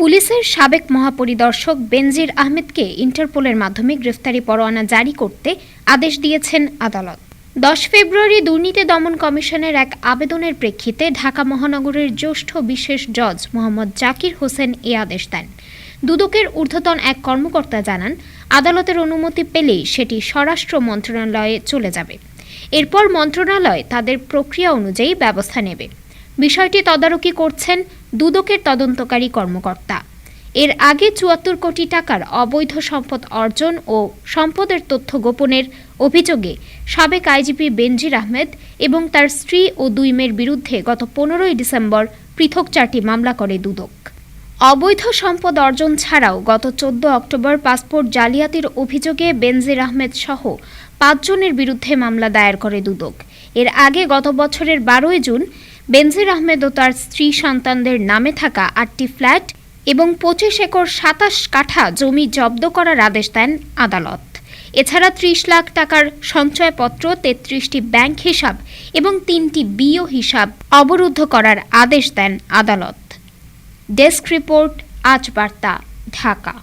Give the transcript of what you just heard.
পুলিশের সাবেক মহাপরিদর্শক বেনজির আহমেদকে ইন্টারপোলের মাধ্যমে গ্রেফতারি পরোয়ানা জারি করতে আদেশ দিয়েছেন আদালত। দশ ফেব্রুয়ারি দুর্নীতি দমন কমিশনের এক আবেদনের প্রেক্ষিতে ঢাকা মহানগরের জ্যেষ্ঠ বিশেষ জজ মোহাম্মদ জাকির হোসেন এ আদেশ দেন। দুদকের ঊর্ধ্বতন এক কর্মকর্তা জানান, আদালতের অনুমতি পেলেই সেটি স্বরাষ্ট্র মন্ত্রণালয়ে চলে যাবে। এরপর মন্ত্রণালয় তাদের প্রক্রিয়া অনুযায়ী ব্যবস্থা নেবে। বিষয়টি তদারকি করছেন দুদকের তদন্তকারী কর্মকর্তা। এর আগে চুয়াত্তর কোটি টাকার অবৈধ সম্পদ অর্জন ও সম্পদের তথ্য গোপনের অভিযোগে সাবেক আইজিপি বেনজির আহমেদ এবং তার স্ত্রী ও দুই মেয়ের বিরুদ্ধে গত পনেরোই ডিসেম্বর পৃথক চারটি মামলা করে দুদক। অবৈধ সম্পদ অর্জন ছাড়াও গত চোদ্দ অক্টোবর পাসপোর্ট জালিয়াতির অভিযোগে বেনজির আহমেদ সহ পাঁচজনের বিরুদ্ধে মামলা দায়ের করে দুদক। এর আগে গত বছরের বারোই জুন বেনজির আহমেদ ও তার স্ত্রী সন্তানদের নামে থাকা আটটি ফ্ল্যাট এবং পঁচিশ একর সাতাশ কাঠা জমি জব্দ করার আদেশ দেন আদালত। এছাড়া ত্রিশ লাখ টাকার সঞ্চয়পত্র, তেত্রিশটি ব্যাংক হিসাব এবং তিনটি বিও হিসাব অবরুদ্ধ করার আদেশ দেন আদালত। ডেস্ক রিপোর্ট, আজ বার্তা, ঢাকা।